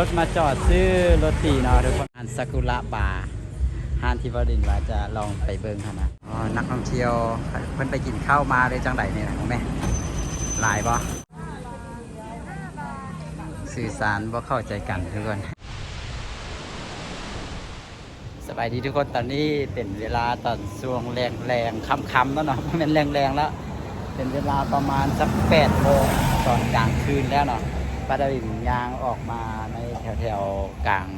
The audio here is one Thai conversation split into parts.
รถมาจอดซื้อรถตีเนาะทุกคนอันซากุระบาร์ห้านที่บดินว่าจะลองไปเบิ่งค่ะนะอ๋อนักท่องเที่ยวเพิ่นไปกินข้าวมาเลยจังไดเนี่ยนะแม่หลายบ่สื่อสารบ่เข้าใจกันทุกคนสบายดีทุกคนตอนนี้เป็นเวลาตอนช่วงแรงแรงๆค่ำๆแล้วเนาะม่เป็นแรงแรงๆแล้ว เป็นเวลาประมาณสักแปดโมงตอนกลางคืนแล้วเนาะปาดาลินยางออกมาใน แถวแถวๆกลาง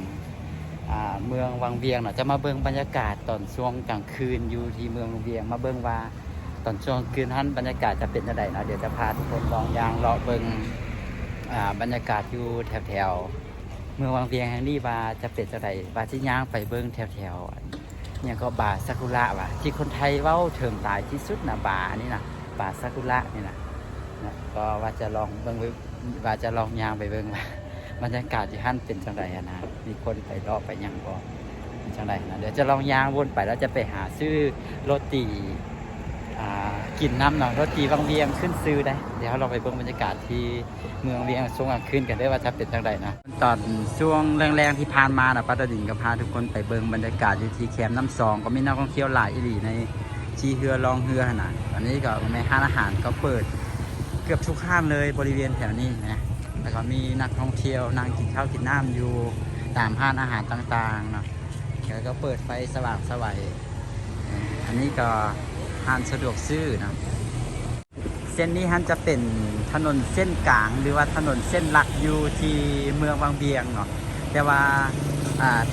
เมืองวังเวียงเนาะจะมาเบิ่งบรรยากาศตอนช่วงกลางคืนอยู่ที่เมืองวังเวียง มาเบิ่งว่าตอนช่วงคืนท่านบรรยากาศจะเป็นยังไงเนาะเดี๋ยวจะพาทุกคนลองยางเลาะเบิ่งบรรยากาศอยู่แถวแถวๆเมืองวังเวียงแห่งนี้ว่าจะเป็นจังไดว่าที่ย่างไปเบิ่งแถวแถวๆเนี่ยก็บาซากุระว่ะที่คนไทยเว้าถึงหลายที่สุดนะบาอันนี้นะป่าซากุระนี่นะนะก็ว่าจะลองเบิ่งว้ว่าจะลองยางไปเบิ่งว่า บรรยากาศที่หั่นเป็นจังไรอะนะมีคนไปรอบไปยังบ่เป็นจังไรนะเดี๋ยวจะลองย่างวนไปแล้วจะไปหาซื้อโรตีอ่ากินน้ำเนาะโรตีบางเวียงขึ้นซื้อได้ เดี๋ยวเราไปเบิ่งบรรยากาศที่เมืองเวียงช่วงกลางคืนกันได้ว่าจะเป็นจังไรนะ ตอนช่วงแรงๆที่ผ่านมานะป้าตดินก็พาทุกคนไปเบิ่งบรรยากาศอยู่ที่แคมป์น้ำซอง ก็มีนักท่องเที่ยวหลายอีหลีในชีเฮือลองเฮือขนาดตอนนี้ก็ในห้านอาหารก็เปิดเกือบทุกห้านเลยบริเวณแถวนี้นะ แล้วก็มีนักท่องเที่ยวนั่งกินข้าวกินน้ำอยู่ตามห้านอาหารต่างๆเนาะแล้วก็เปิดไฟสว่างสวัยอันนี้ก็ห้านสะดวกซื้อนะเส้นนี้ฮันจะเป็นถนนเส้นกลาง หรือว่าถนนเส้นหลักอยู่ที่เมืองวังเบียงเนาะแต่ว่า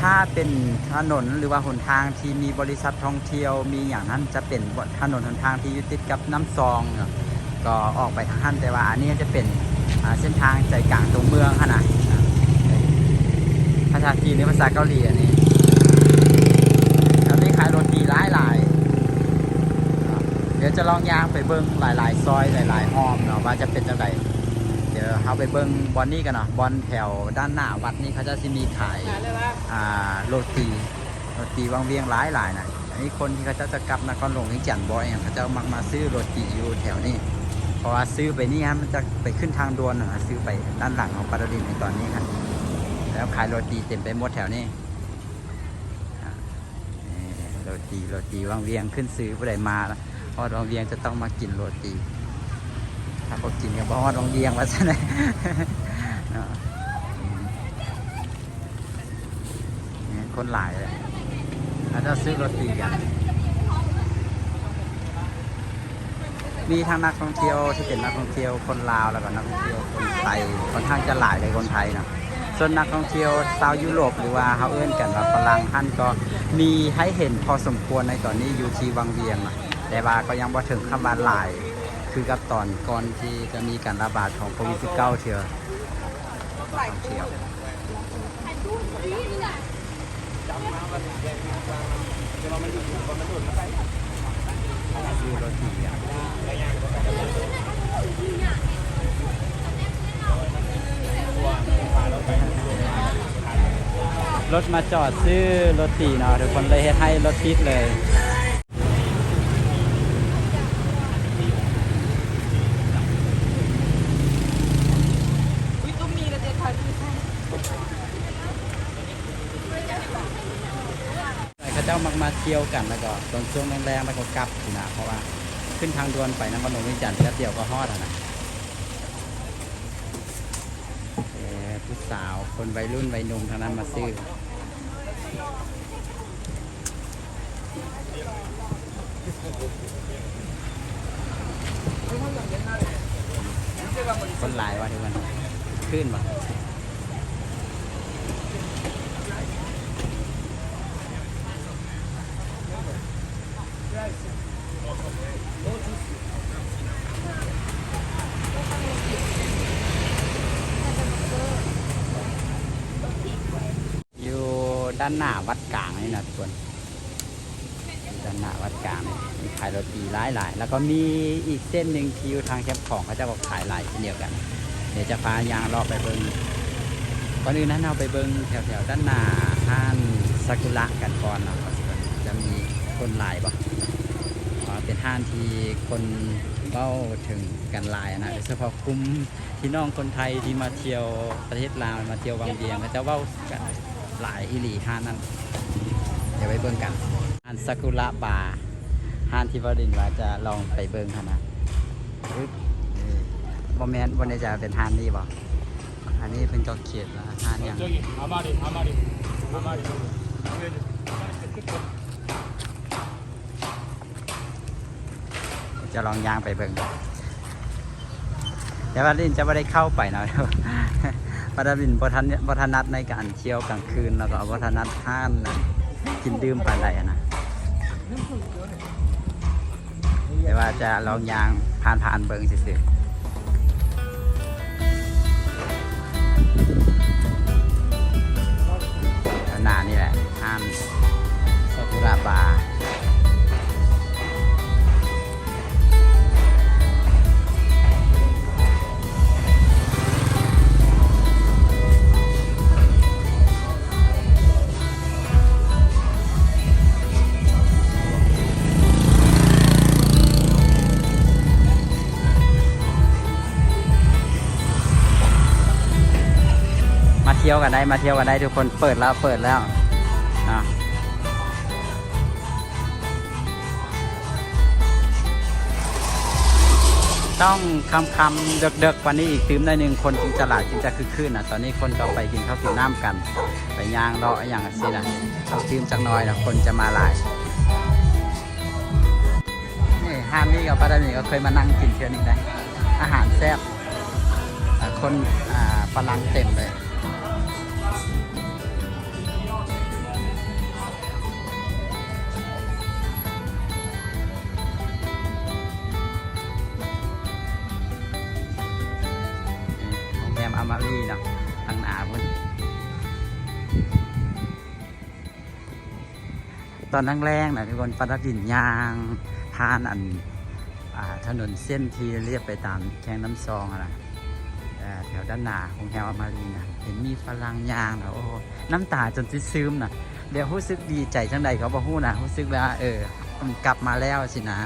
ถ้าเป็นถนนหรือว่าหนทางที่มีบริษัทท่องเที่ยว มีอย่างนั้นจะเป็นถนนหนทางที่อยู่ติดกับน้ำซองเนาะก็ออกไปทางท่านแต่ว่าอันนี้จะเป็น เส้นทางใจกลางตรงเมืองขนาดภาษาจีนหรือภาษาเกาหลีอันนี้แล้วมีขายโรตีหลายหลายเดี๋ยวจะลองย่างไปเบิ้งหลาย ๆ ซอยหลายๆห้อมเนาะว่าจะเป็นจังไดเดี๋ยวเราไปเบิ้งบอลนี่กันเนาะบอลแถวด้านหน้าวัดนี่เขาจะมีขายอ่าโรตีโรตีวังเวียงหลายหลายนะอันนี้คนที่เขาจะจะกลับนครหลวงนี่จันทบอยอย่างเขาจะมักมาซื้อโรตีอยู่แถวนี้ เพราะว่าซื้อไปนี่ฮะมันจะไปขึ้นทางด่วนนะซื้อไปด้านหลังของปาราดินในตอนนี้ครับแล้วขายโรตีเต็มไปหมดแถวนี้โรตีโรตีวังเวียงขึ้นซื้อผู้ใดมาแล้วพอดวังเวียงจะต้องมากินโรตี ถ้าพอกินก็บอกว่าวังเวียงว่าซะหน่อยเนาะคนหลายเลยอาจจะซื้อโรตีกัน มีทั้งนักท่องเที่ยวที่เป็นนักท่องเที่ยวคนลาวแล้วก็นักท่องเที่ยวคนไทยค่อนข้างจะหลายเลยคนไทยนะส่วนนักท่องเที่ยวชาวยุโรปหรือว่าเขาเอื้นกันว่าฝรั่งท่านก็มีให้เห็นพอสมควรในตอนนี้อยู่ที่วังเวียงนะแต่ว่าก็ยังบ่ถึงคำว่าหลาย คือกับตอนก่อนที่จะมีการระบาดของโควิด -19 เที่ยวนักท่องเที่ยว รถมาจอดซื้อรถตีเนาะทุกคนเลยเฮ็ดให้รถติดเลยอุ้ยตุ้มมีกระเจี๊ยบไทยพี่ใช่เขาเจ้ามักมาเที่ยวกันแล้วก็ตอนช่วงแรงๆแล้วก็กลับนะเพราะว่า ขึ้นทางด่วนไปนครหลวงวิจันทร์แป๊บเดียวก็ฮอดอะนะเอ่อผู้สาวคนวัยรุ่นวัยหนุ่มทางนั้นมาซื้อ คนหลายว่ะทุกคนขึ้นว่ะอยู่ ด้านหน้าวัดกลางนี่นะทุกคนด้านหน้าวัดกลางนี่มีขายโรตีหลายหลายๆแล้วก็มีอีกเส้นหนึ่งที่อยู่ทางแคมป์ของเขาจะบอกขายหลายเช่นเดียวกัน เดี๋ยวจะพายางรอบไปเบิ้งก่อนอื่นนั้นเอาไปเบิ้งแถวๆด้านหน้าห้านซากุระกันก่อนนะจะมีคนหลายบ่อ๋อเป็นห้านที่คนเว้าถึงกันหลายนะโดยเฉพาะกลุ่มพี่น้องคนไทยที่มาเที่ยวประเทศลาวมาเที่ยววังเวียงก็จะเว้ากัน หลายฮิหลีห้านั่นเดี๋ยวไปเบิ่งกันฮานซากุระบาร์ห้านที่บรินว่าจะลองไปเบิ่งค่ะนะบอมแมนวันนี้จะเป็นห้านนี่บ่อันนี้เป็นจอกเขียดละห้านอย่างจะลองย่างไปเบิ่งแต่ว่าลินจะไม่ได้เข้าไปเนาะ ปาดาบินบทันบทันัดในการเที่ยวกลางคืนแล้วก็บทันัดห้านนะกินดื่มปานใดนะแต่ว่าจะลองยางผ่านผ่านเบิงสิหน้านี่แหละห้านซากุระบา กันได้มาเที่ยวกันได้ทุกคนเปิดแล้วเปิดแล้วอะต้องคำคำๆเด็กๆวันนี้อีกตื้มได้หนึ่งคนจึงจะหลายจึงจะคือขึ้นะตอนนี้คนก็ไปกินข้าวกินน้ำกัน ไปย่างเลาะอย่างสินะเขาตื้มจักน้อยนะคนจะมาหลายนี่ห้านนี้กับป้าดานี่ก็เคยมานั่งกินเที่ยวนี้ได้อาหารแซ่บคนฝรั่งเต็มเลย ตอนแรกๆนะทุกคนปาดดินยางทานอันอถนนเส้นที่เรียบไปตามแข้งน้ำซองอะนะแถวด้านหน้าของแถวอามารีนะเห็นมีฝรั่งยางนะโอ้โหน้ำตาจนซึมนะเดี๋ยวรู้สึกดีใจจังใดเขาบอกฮู้นะรู้สึกว่าเออมันกลับมาแล้วสินะ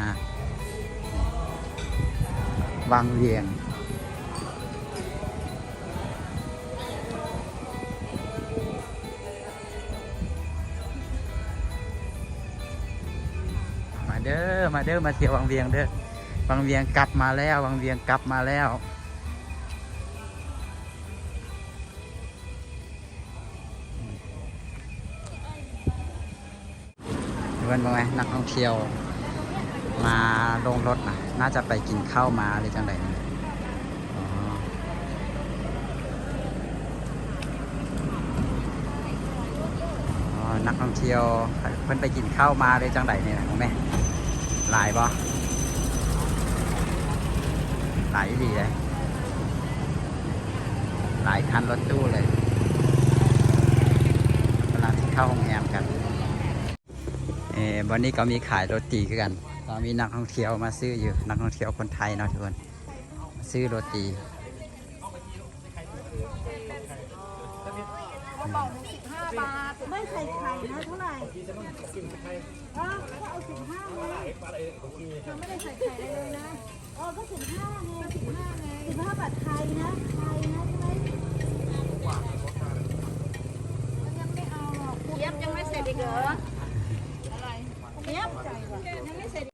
วังเวียง มาเด้อมาเด้อมาเที่ยววังเวียงเด้อวังเวียงกลับมาแล้ววังเวียงกลับมาแล้ว เพื่อนบ้างไหมนักท่องเที่ยว มาลงรถนะน่าจะไปกินข้าวมาหรือจังไดนะอ๋ออ๋อนักท่องเที่ยวเพิ่นไปกินข้าวมาเลยจังไดเนี่ยนะแม่ห ลายบ่หลายดีเลย หลายคันรถตู้เลยกำลังที่เข้าโรงแรมกัน เออวันนี้ก็มีขายโรตีกันก็มีนักท่องเที่ยวมาซื้ออยู่ นักท่องเที่ยวคนไทยเนาะทุกคน ซื้อโรตี ไม่ใส่ไข่นะเท่าไหร่เออก็เอาสิบห้าไงเธอไม่ได้ใส่ไข่อะไรเลยนะเออก็สิบห้าไงสิบห้าไงสิบห้าบาทไทยนะไทยนะใช่ไหมยังไม่เอาหรอกเย็บยังไม่เสร็จอีกเหรอ อะไรเย็บยังไม่เสร็จ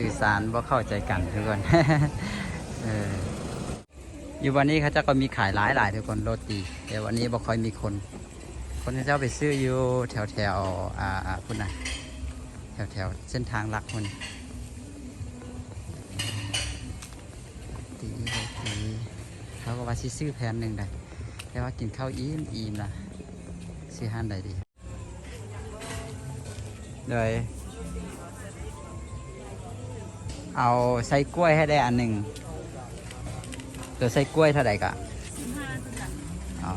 สื่อสารว่าเข้าใจกันทุกคนเอออยู่วันนี้เขาจะก็มีขายหลายหลายทุกคนโรตีแต่วันนี้บ่ค่อยมีคน คนที่เจ้าไปซื้ออยู่แถวแถวอ่าอ่าพุ่นนะแถวแถวเส้นทางหลักคนตีโรตีเขาก็ว่าซื้อแผ่นหนึ่งได้แต่ว่ากินข้าวอิ่มอิ่มนะซื้อห้านใดดีโดย เอาไส้กล้วยให้ได้อันหนึ่งตัวไส้กล้วยเท่าไหร่กะอ๋อ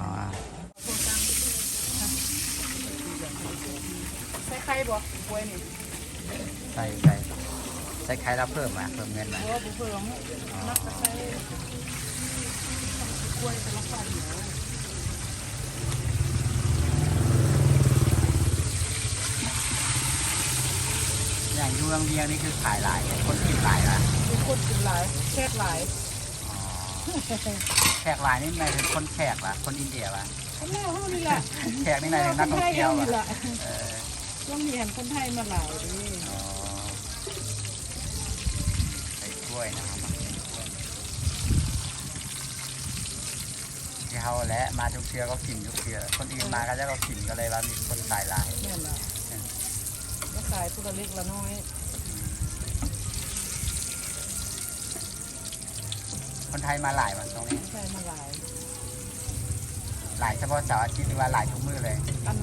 ใส่ไข่บ่กล้วยนี่ใส่ใส่ใส่ไข่แล้วเพิ่มมาเพิ่มเงินมาบ่เพิ่มนักใส่กล้วยแต่ละฝ่ายอย่างยูรังเบียงนี่คือขายหลายคนกินหลาย กหลายอ๋อแขกหลายนี่หมายถึงคนแขกละคนอินเดียละคนแรกเท่านี้แหละแขกนี่หมายถึงนักท่องเที่ยวคนไทละเท่านี้แหละเออต้องมีเห็นคนไทยมาหลายนี่อ๋อใส่กล้วยนะครับมากินกล้วยที่เขาและมาทุกเทือก็กินทุกเทือคนอื่นมาก็จะก็กินก็เลยว่ามีคนขายหลายเนี่ยแหละแล้วขายตัวละเล็กละน้อย คนไทยมาหลายวันตรงนี้คนไทยมาหลายหลายเฉพาะเสาร์อาทิตย์หรือว่าหลายทุกมื้อเลยอัน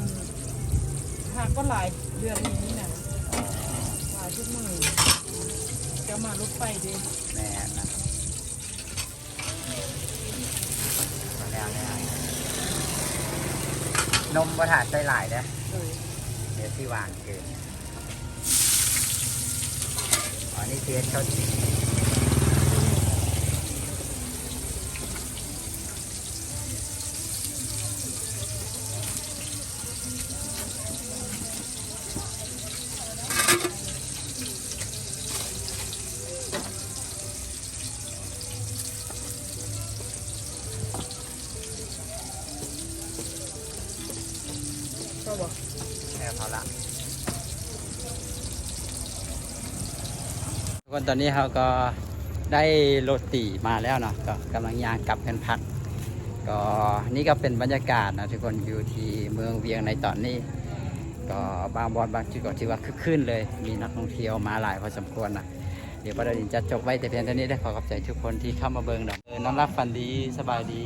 หากก็หลายเดือนนี้นะหลายทุกมือจะมารถไฟดิแม่นะมาแล้วเนี่ยนมประถาดใส่หลายเด้อเออเดี๋ยวที่วางเกินอ๋อนี่เทียนเขา คนตอนนี้เราก็ได้โรตีมาแล้วเนาะก็กำลังย่างกลับกันพัก ก็นี่ก็เป็นบรรยากาศนะทุกคนอยู่ที่เมืองเวียงในตอนนี้ ก็บางบอนบางจุดก็ถือว่าคึกคืนเลย มีนักท่องเที่ยวมาหลายพอสมควรนะเดี๋ยวประเด็นจะจบไว้แต่เพียงเท่านี้ได้ขอขอบใจทุกคนที่เข้ามาเบิ่งดอกเออน้ำรับฟันดีสบายดี